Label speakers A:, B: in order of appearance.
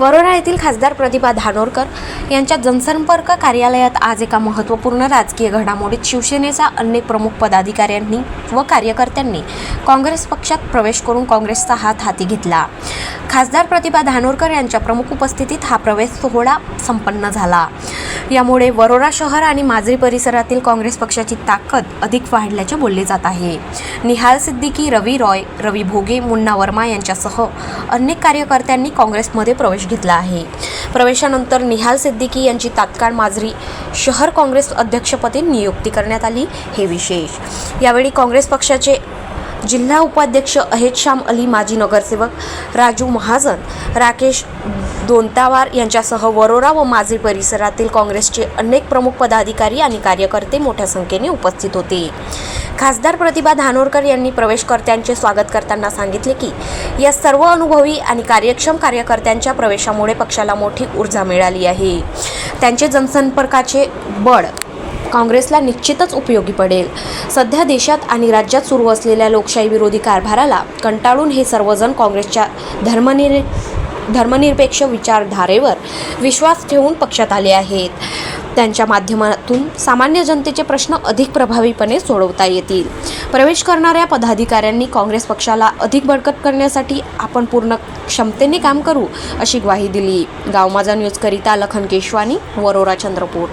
A: वरोरा येथील खासदार प्रतिभा धानोरकर यांच्या जनसंपर्क कार्यालयात आज एका महत्त्वपूर्ण राजकीय घडामोडीत शिवसेनेचा अनेक प्रमुख पदाधिकाऱ्यांनी व कार्यकर्त्यांनी काँग्रेस पक्षात प्रवेश करून काँग्रेसचा हात हाती घेतला. खासदार प्रतिभा धानोरकर यांच्या प्रमुख उपस्थितीत हा प्रवेश सोहळा संपन्न झाला. यामुळे वरोरा शहर आणि माजरी परिसरातील काँग्रेस पक्षाची ताकद अधिक वाढल्याचे बोलले जात आहे. निहाल सिद्दीकी रवी रॉय रवी भोगे मुन्ना वर्मा यांच्यासह अनेक कार्यकर्त्यांनी काँग्रेसमध्ये प्रवेश घेतला आहे. प्रवेशानंतर निहाल सिद्दीकी यांची तात्काळ माजरी शहर काँग्रेस अध्यक्षपदी नियुक्ती करण्यात आली हे विशेष. यावेळी काँग्रेस पक्षाचे जिल्हा उपाध्यक्ष अहेदश्याम अली माजी नगरसेवक राजू महाजन राकेश दोनतावार यांच्यासह वरोरा व माजी परिसरातील काँग्रेसचे अनेक प्रमुख पदाधिकारी आणि कार्यकर्ते मोठ्या संख्येने उपस्थित होते. खासदार प्रतिभा धानोरकर यांनी प्रवेशकर्त्यांचे स्वागत करताना सांगितले की या सर्व अनुभवी आणि कार्यक्षम कार्यकर्त्यांच्या प्रवेशामुळे पक्षाला मोठी ऊर्जा मिळाली आहे. त्यांचे जनसंपर्काचे बळ काँग्रेसला निश्चितच उपयोगी पडेल. सध्या देशात आणि राज्यात सुरू असलेल्या लोकशाही विरोधी कारभाराला कंटाळून हे सर्वजण काँग्रेसच्या धर्मनिर धर्मनिरपेक्ष विचारधारेवर विश्वास ठेवून पक्षात आले आहेत. त्यांच्या माध्यमातून सामान्य जनतेचे प्रश्न अधिक प्रभावीपणे सोडवता येतील. प्रवेश करणाऱ्या पदाधिकाऱ्यांनी काँग्रेस पक्षाला अधिक बळकट करण्यासाठी आपण पूर्ण क्षमतेने काम करू अशी ग्वाही दिली. गाव माझा न्यूजकरिता लखन केशवानी वरोरा चंद्रपूर.